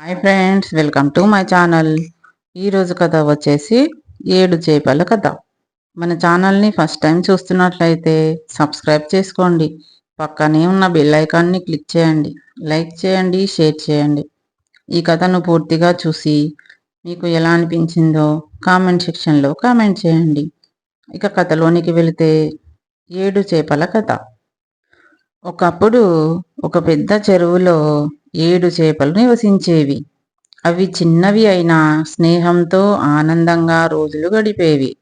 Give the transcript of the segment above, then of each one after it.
Hi friends welcome to my channel ఈరోజు కథ వచ్చేసి ఏడు చేపల కథ. మన ఛానల్ని ఫస్ట్ టైం చూస్తున్నట్లయితే సబ్స్క్రైబ్ చేసుకోండి. పక్కనే ఉన్న బెల్ ఐకాన్ని క్లిక్ చేయండి. లైక్ చేయండి షేర్ చేయండి. ఈ కథను పూర్తిగా చూసి మీకు ఎలా అనిపించిందో కామెంట్ సెక్షన్లో కామెంట్ చేయండి. ఇక కథలోనికి వెళితే ఏడు చేపల కథ. ఒకప్పుడు ఒక పెద్ద చెరువులో ఏడు చేపలు నివసించేవి. అవి చిన్నవి అయినా స్నేహంతో ఆనందంగా రోజులు గడిపేవి.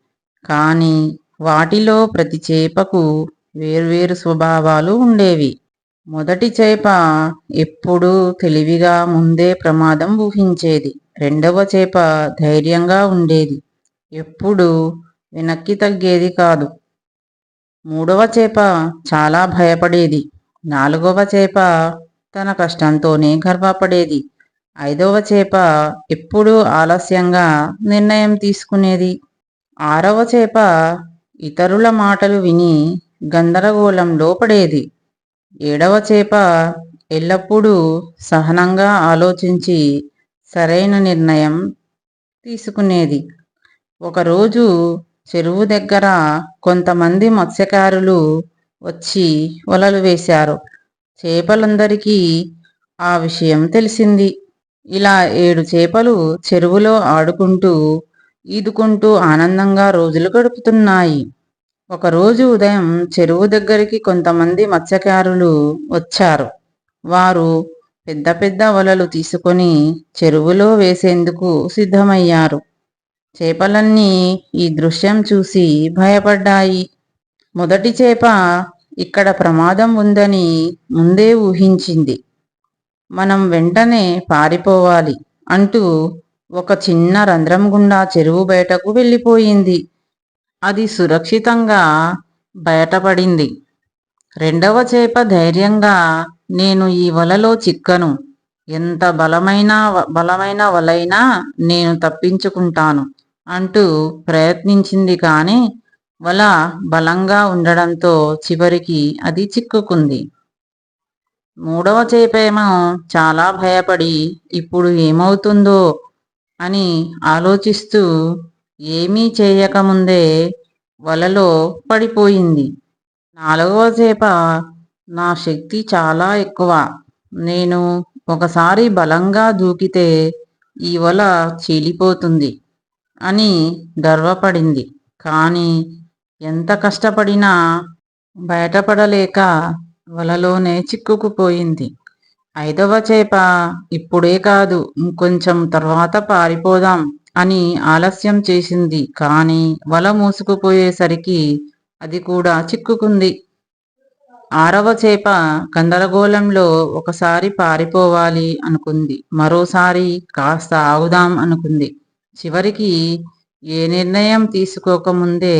కానీ వాటిలో ప్రతి చేపకు వేర్వేరు స్వభావాలు ఉండేవి. మొదటి చేప ఎప్పుడూ తెలివిగా ముందే ప్రమాదం ఊహించేది. రెండవ చేప ధైర్యంగా ఉండేది. ఎప్పుడు వెనక్కి తగ్గేది కాదు. మూడవ చేప చాలా భయపడేది. నాలుగవ చేప తన కష్టంతోనే గర్వపడేది. ఐదవ చేప ఎప్పుడూ ఆలస్యంగా నిర్ణయం తీసుకునేది. ఆరవ చేప ఇతరుల మాటలు విని గందరగోళంలో పడేది. ఏడవ చేప ఎల్లప్పుడూ సహనంగా ఆలోచించి సరైన నిర్ణయం తీసుకునేది. ఒకరోజు చెరువు దగ్గర కొంతమంది మత్స్యకారులు వచ్చి వలలు వేశారు. చేపలందరికీ ఆ విషయం తెలిసింది. ఇలా ఏడు చేపలు చెరువులో ఆడుకుంటూ ఈదుకుంటూ ఆనందంగా రోజులు గడుపుతున్నాయి. ఒకరోజు ఉదయం చెరువు దగ్గరికి కొంతమంది మత్స్యకారులు వచ్చారు. వారు పెద్ద పెద్ద వలలు తీసుకొని చెరువులో వేసేందుకు సిద్ధమయ్యారు. చేపలన్నీ ఈ దృశ్యం చూసి భయపడ్డాయి. మొదటి చేప ఇక్కడ ప్రమాదం ఉందని ముందే ఊహించింది. మనం వెంటనే పారిపోవాలి అంటూ ఒక చిన్న రంధ్రం గుండా చెరువు బయటకు వెళ్ళిపోయింది. అది సురక్షితంగా బయటపడింది. రెండవ చేప ధైర్యంగా నేను ఈ వలలో చిక్కను. ఎంత బలమైన బలమైన వలైనా నేను తప్పించుకుంటాను అంటూ ప్రయత్నించింది కానీ వల బలంగా ఉండడంతో చివరికి అది చిక్కుకుంది. మూడవ చేపేమో చాలా భయపడి ఇప్పుడు ఏమవుతుందో? అని ఆలోచిస్తూ ఏమీ చేయకముందే వలలో పడిపోయింది. నాలుగవ చేప నా శక్తి చాలా ఎక్కువ. నేను ఒకసారి బలంగా దూకితే ఈ వల చీలిపోతుంది అని గర్వపడింది. కానీ ఎంత కష్టపడినా బయటపడలేక వలలోనే చిక్కుకుపోయింది. ఐదవ చేప ఇప్పుడే కాదు ఇంకొంచెం తర్వాత పారిపోదాం అని ఆలస్యం చేసింది. కానీ వల మూసుకుపోయేసరికి అది కూడా చిక్కుకుంది. ఆరవ చేప గందరగోళంలో ఒకసారి పారిపోవాలి అనుకుంది. మరోసారి కాస్త ఆగుదాం అనుకుంది. చివరికి ఏ నిర్ణయం తీసుకోకముందే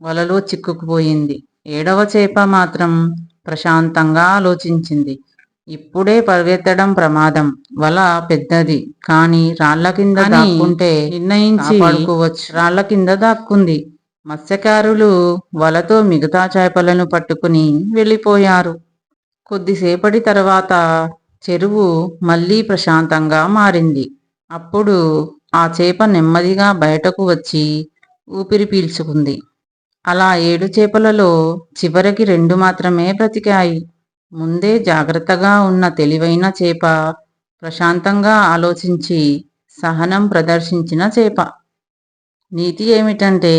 వలలో చిక్కుకుపోయింది. ఏడవ చేప మాత్రం ప్రశాంతంగా ఆలోచించింది. ఇప్పుడే పరిగెత్తడం ప్రమాదం. వల పెద్దది. కానీ రాళ్ళ కింద దాక్కుంటే నిర్ణయించి పడుకోవచ్చు రాళ్ళ కింద దాక్కుంది. మత్స్యకారులు వలతో మిగతా చేపలను పట్టుకుని వెళ్ళిపోయారు. కొద్దిసేపటి తర్వాత చెరువు మళ్ళీ ప్రశాంతంగా మారింది. అప్పుడు ఆ చేప నెమ్మదిగా బయటకు వచ్చి ఊపిరి పీల్చుకుంది. అలా ఏడు చేపలలో చివరికి రెండు మాత్రమే బ్రతికాయి. ముందే జాగ్రత్తగా ఉన్న తెలివైన చేప ప్రశాంతంగా ఆలోచించి సహనం ప్రదర్శించిన చేప. నీతి ఏమిటంటే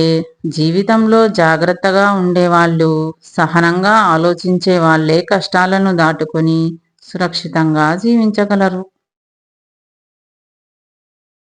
జీవితంలో జాగ్రత్తగా ఉండేవాళ్ళు సహనంగా ఆలోచించే వాళ్ళే కష్టాలను దాటుకొని సురక్షితంగా జీవించగలరు.